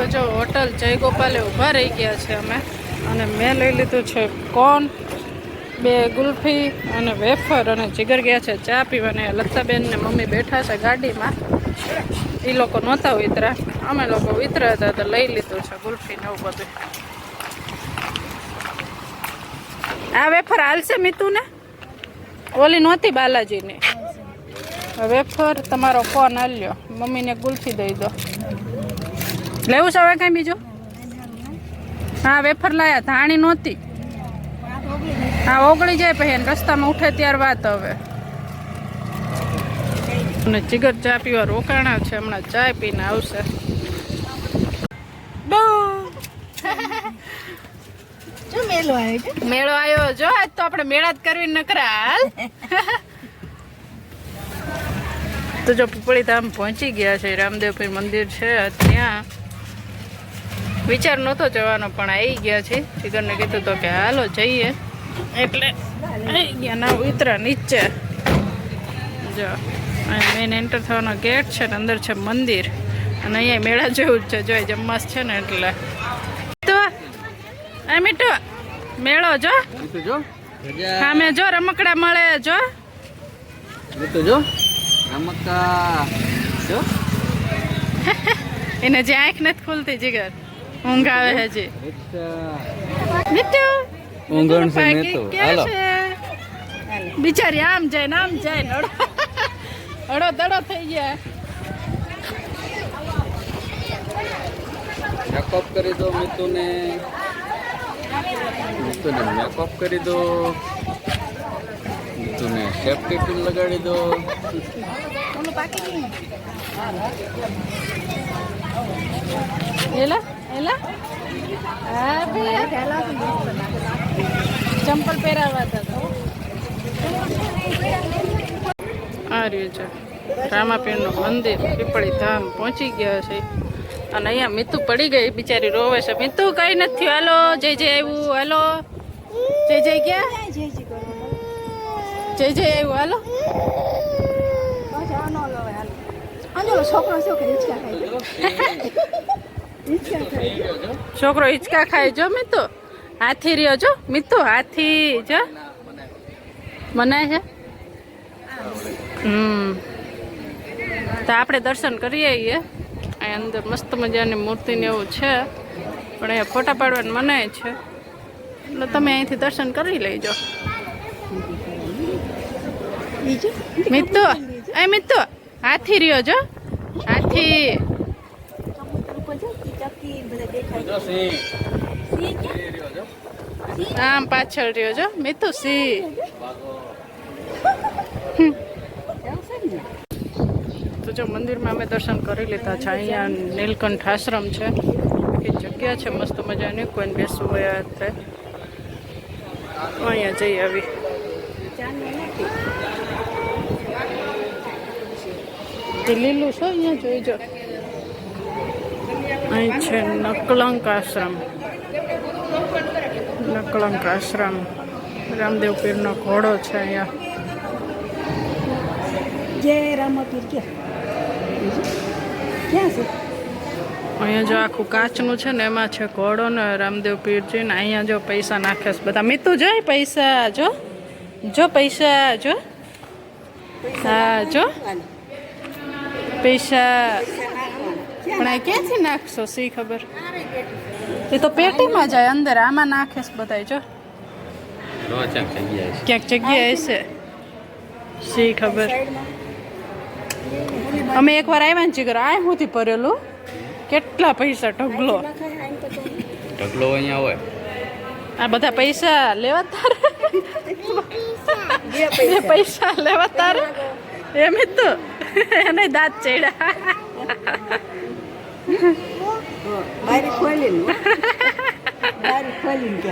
તો જો હોટલ જય ગોપાલે ઊભા રહી ગયા છે અમે. અને મેં લઈ લીધું છે કોન બે ગુલ્ફી અને વેફર અને જીગર ગયા છે ચા પીવાને. લતાબેન ને મમ્મી બેઠા છે ગાડીમાં. એ લોકો નહોતા ઉતરા. અમે લોકો ઉતરા હતા તો લઈ લીધું છે ગુલ્ફી ને એવું બધું. આ વેફર હાલશે મીતુ ને ઓલી નહોતી બાલાજીની? વેફર તમારો ફોન હાલ્યો. મમ્મીને ગુલ્ફી દઈ દો. લેવું છે હવે કઈ બીજું? હા વેફર લાયા ધાણી નહોતી. હા ઓગળી જાય પછી રસ્તામાં ઉઠે ત્યાર વાત હવે. અને જીગર ચા પીવા રોકાણા છે હમણાં ચા પીને આવશે. મેળો આવ્યો જો આજ તો આપણે મેળા જ કરવી નકરા હાલ તો જો પીપળી ધામ પહોંચી ગયા છે રામદેવભાઈ મંદિર છે ત્યાં. વિચાર નહોતો જવાનો પણ આવી ગયા છે. જીગરને કીધું તો કે હાલો જઈએ. એટલે આવી ગયા ના ઉતરા નીચે. જો મેન એન્ટર થવાનો ગેટ છે ને અંદર છે મંદિર. અને અહીંયા મેળા જેવું જ છે જો જમવાસ છે ને એટલે. તો આ મીઠું મેળો જો. હા મેં સામે જો રમકડા મળે જો. જો. રમકડા એને જે આંખ નથી ખુલતી જીગર. ઊંઘ આવે છે જી મિત્તુ ઊંઘણ છે ને તો હાલો. બિચારી આમ જાય ને આમ જાય ને અડો દડો થઈ ગયા. મેકઅપ કરી દો મિત્તુને મિત્તુને મેકઅપ કરી દો. મિત્તુને સેફ્ટી પિન લગાડી દો. પાકી? એલા એલા. ચંપલ પહેરાવા હતા આ રહ્યું છે. મંદિર, પીપળી ધામ પહોંચી ગયા છે. અને અહીંયા મીતુ પડી ગઈ, બિચારી રોવે છે. મીતુ, કઈ નથી હાલો, જય જય આવ્યું હાલો. જય જય ગયા? જય જય આવ્યું હાલો બસ આ નો લો હાલ. આજો ઓલો છોકરો છોકરી હિંચકા ખાય જો મીતુ હાથી રહ્યો જો મીતુ હાથી જો મનાય છે હમ તો આપણે દર્શન કરીએ આવીએ અહીં અંદર મસ્ત મજાની મૂર્તિ ને એવું છે. પણ અહીંયા ફોટા પાડવાનું મનાય છે. એટલે તમે અહીંથી દર્શન કરી લેજો. બીજું? અહીં એ મિત્તુ હાથી રહ્યો જો. હાથી? આમ પાછળ રહ્યો જો. મિત્તુ સિંહ? તો જો મંદિરમાં અમે દર્શન કરી લીધા છે. અહીંયા નીલકંઠ આશ્રમ છે. એ જગ્યા છે. મસ્ત મજાની. કોઈને બેસવું હોય તે અહીંયા જઈ આવી. નથી. લીલું છે અહીંયા જોઈજો અહીં છે નકલંક આશ્રમ. નકલંક આશ્રમ. રામદેવ પીરનો ઘોડો છે અહીંયા. જય રામપીર ક્યાં? ક્યાં છે? અહીંયા જો આખું કાચનું છે ને એમાં છે ઘોડો ને રામદેવ પીરજી ને અહીંયા જો પૈસા નાખે છે બધા. મીતું જો પૈસા જો. જો પૈસા જો. હા જો. પૈસા પણ આ ક્યાંથી નાખશો સી ખબર? એ તો પેટીમાં જાય અંદર આમાં નાખે છે બધા જો. ક્યાંક જગ્યાએ છે સી ખબર? અમે એકવાર આવ્યા ને જીગર આ સુધી ભરેલું? કેટલા પૈસા ઢગલો? ઢગલો અહીંયા હોય. આ બધા પૈસા લેવા તારે? એ પૈસા લેવા તારે? એમ જ તો. એને દાંત ચડ્યા. બારી ખોલીને બારી ખોલીને કે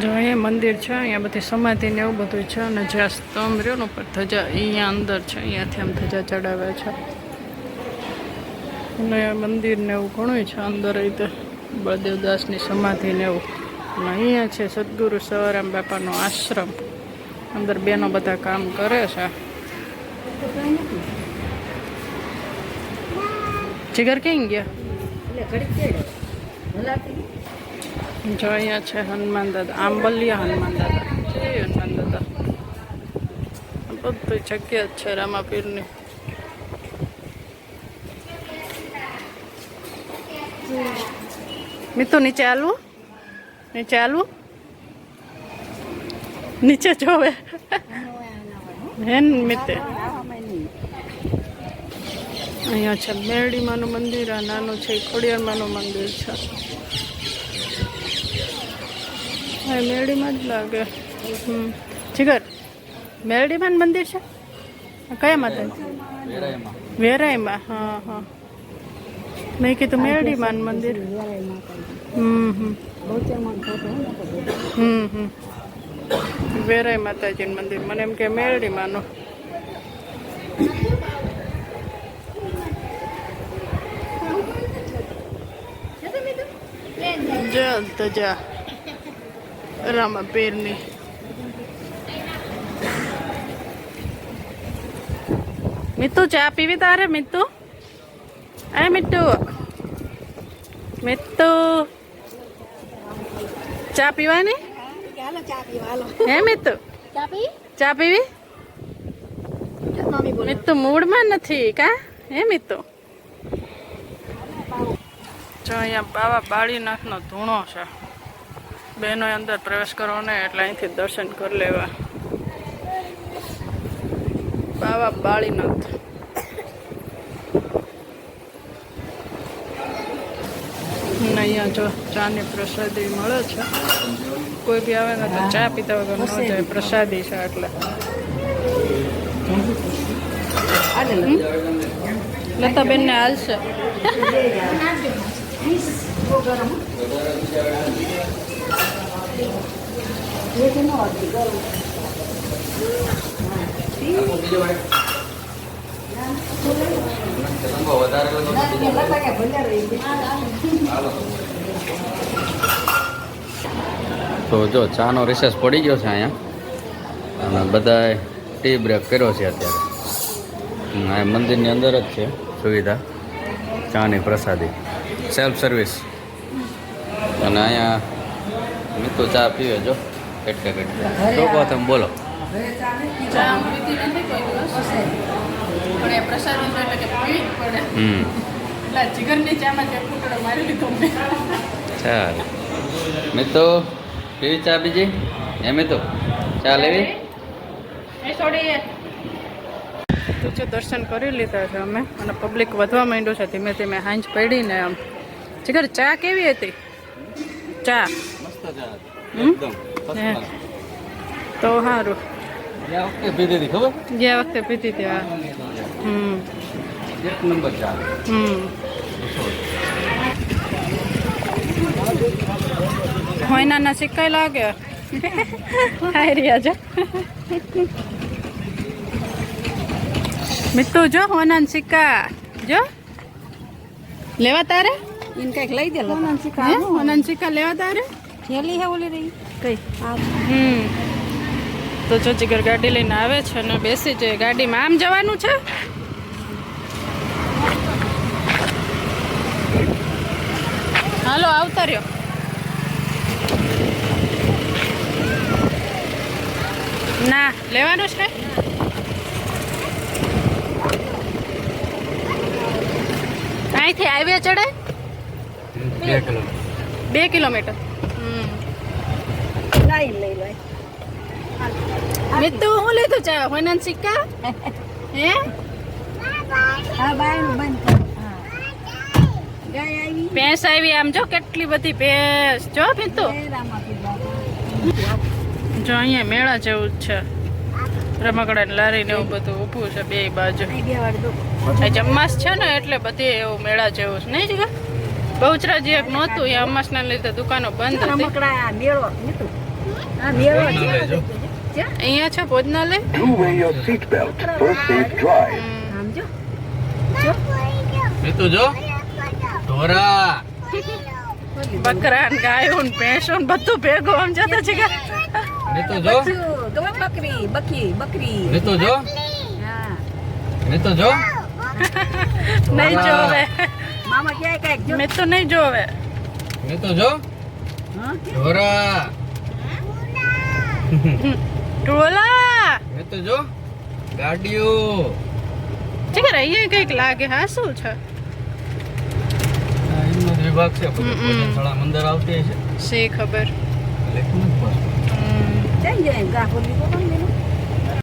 જો અહીંયા મંદિર છે અહીંયા બધી સમાધિ ને એવું બધું છે અને જ્યાં સ્તંભ રહ્યો ને ઉપર ધજા અહીંયા અંદર છે અહીંયાથી આમ ધજા ચડાવે છે. અને મંદિર ને એવું ઘણું છે અંદર રીતે બળદેવદાસની સમાધિ ને એવું. અને અહીંયા છે સદગુરુ સવારામ બાપાનો આશ્રમ. અંદર બેનો બધા કામ કરે છે. જીગર ક્યાં ગયા? જો અહીંયા છે હનુમાન દાદા. આંબલિયા હનુમાન દાદા. જય હનુમાન દાદા. બધી જગ્યા છે રામાપીરની. મિત્રો નીચે આલવું નીચે આલવું નીચે જોવે. હે ને મિતે? અહીંયા છે મેરડીમાનું મંદિર, આ નાનું છે ખોડિયારમાંનું મંદિર છે. હા મેરડીમાં જ લાગે. જીગર, મેરડીમાં મંદિર છે? કયા માતા વેરાઈમાં. હા હા. મેં કીધું મેરડીમાં મંદિર. હમ હમ. હમ હમ. વેરાઈ માતાજીનું મંદિર. મને એમ કે મેરડીમાંનું. જલ તો જા રામા પીરની. મિત્તુ ચા પીવી તારે મિત્તુ એ મિત્તુ મિત્તુ ચા પીવાની? હે મિત્તુ ચા પીવી? મિત્તુ મૂડમાં નથી કા? હે મિત્તુ જો અહીંયા બાવા બાળીનાથનો ધૂણો છે. બહેનો અંદર પ્રવેશ કરો ને એટલે અહીંથી દર્શન કરી લેવા. બાવા બાળીનાથ. અહીંયા જો ચાની પ્રસાદી મળે છે. કોઈ બી આવે ને તો ચા પીતા વગર ન જાય, પ્રસાદી છે એટલે. તો જો ચાનો રિસેસ પડી ગયો છે અહીંયા. અને બધાએ ટી બ્રેક કર્યો છે અત્યારે. આ મંદિરની અંદર જ છે સુવિધા ચાની પ્રસાદી. સેલ્ફ સર્વિસ અને અહીંયા મિત્રો ચા પીવે જો. કટકે કટકે શું કહો તમે બોલો. ચાલ. મિત્રો પીવી ચા બીજી? એમ તો. ચા લેવી? એ છોડી તો દર્શન કરી લીધા છે અમે અને પબ્લિક વધવા માંડ્યું છે ધીમે ધીમે હાંજ પડીને આમ. જીગર ચા કેવી હતી? ચા. મસ્ત ચા હમ? તો સારું ગયા વખતે પીધી હતી ખબર? ગયા વખતે પીતી હતી હમ. એક નંબર ચા. હમ. હોયનાના સિક્કા લાગે? હાય રહ્યા જો મિત્તુ જો હોના સિક્કા. જો. લેવા તારે? ઇન કંઈક લઈ દે હોનાન સિક્કા લેવા તારે? થેલી હે ઓલી રહી? કઈ? હમ. તો જો જીગર ગાડી લઈને આવે છે અને બેસી જાય. ગાડીમાં આમ જવાનું છે? હાલો આવતા રહ્યો. ના લેવાનું છે? અહીંથી હાઈવે ચડે? બે કિલો બે કિલોમીટર. હમ. લાઈ લઈ મિત્તુ હું લીધું ચા સિક્કા? હે? હા બાય બંધ કર. હા. ગાય આવી. ભેંસ આવી આમ જો કેટલી બધી ભેંસ. જો જો અહીંયા મેળા જેવું જ છે. રમકડા ને લારી ને એવું બધું ઊભું છે બે બાજુ. જમ્માસ છે ને એટલે બધી એવું મેળા જેવું છે નહીં જીગા બહુચરાજી એક નહોતું એ અમાસના લીધે દુકાનો બંધ હતી. અહીંયા છે ભોજનાલય? Do wear your seatbelt for safe drive. આમ જો. મિતુ જો. ઢોરા બકરા ને ગાયો ને ભેંસો ને બધું ભેગું આમ જતા છે જો. બકરી બકરી. મિતુ જો. હા. જો. નહીં જોવે આમાં ક્યાંય કાંઈક જો. મેં તો નહીં જોવે મેં તો જો. હા? ઢોરા. ટોલા મેં તો જો. ગાડીઓ. ચીકર અહીંયા કંઈક લાગે હા શું છે? આ એમનો જ વિભાગ છે બધું હમ, હમ. ભોજન શાળા અંદર આવતી છે શી ખબર? લેખું નથી પાછું. હમ. જઈ જાય ગ્રાહકો લીધો પણ મેં